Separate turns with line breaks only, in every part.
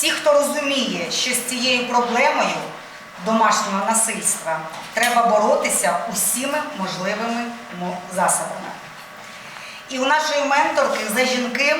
всі, хто розуміє, що з цією проблемою домашнього насильства треба боротися усіми можливими засобами. І у нашої менторки за жінки,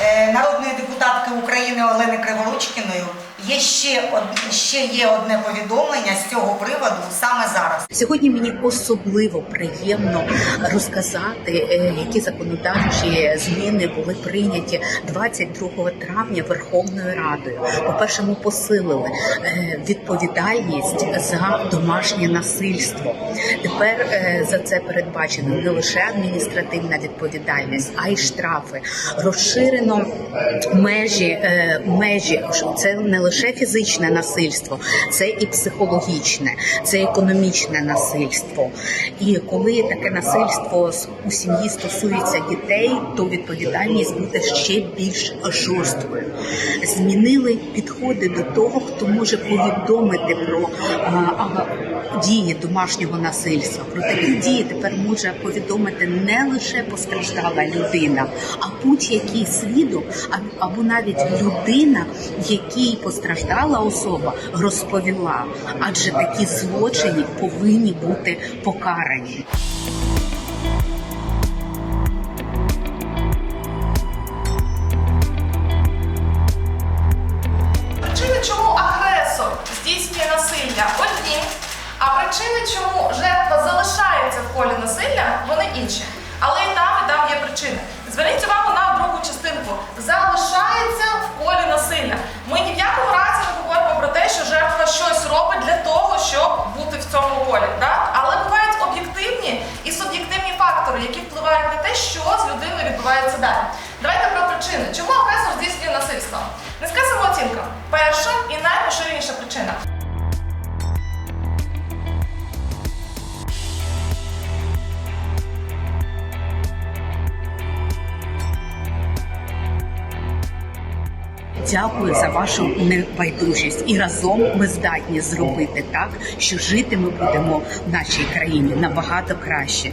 е, народної депутатки України Олени Криворучкіної, є ще, ще є одне повідомлення з цього приводу саме зараз.
Сьогодні мені особливо приємно розказати, е, які законодавчі зміни були прийняті 22 травня Верховною Радою. По-перше, ми посилили е, відповідальність за домашнє насильство. Тепер е, за це передбачено не лише адміністративна відповідальність, а й штрафи. Розширено межі, межі це не лише фізичне насильство, це і психологічне, це економічне насильство. І коли таке насильство у сім'ї стосується дітей, то відповідальність буде ще більш жорсткою. Змінили підходи до того, хто може повідомити про а, дії домашнього насильства. Про такі дії тепер може повідомити не лише постраждала людина, а будь-який свідок, або навіть людина, якій постраждала особа, розповіла. Адже такі злочини повинні бути покарані.
Причини, чому агресор здійснює насилля, одні, а причини, чому жертва залишається в колі насилля, вони інші. Але і там, і там є причини. Зверніть увагу на другу частинку. Залишається в колі насилля. Ми ні в якому разі не говоримо про те, що жертва щось робить для того, щоб бути в. Так? Але бувають об'єктивні і суб'єктивні фактори, які впливають на те, що з людиною відбувається далі. Давайте про причини. Чому агресор здійснює насильство? Низька самооцінка. Перша і найпоширеніша
Дякую за вашу небайдужість, і разом ми здатні зробити так, що жити ми будемо в нашій країні набагато краще.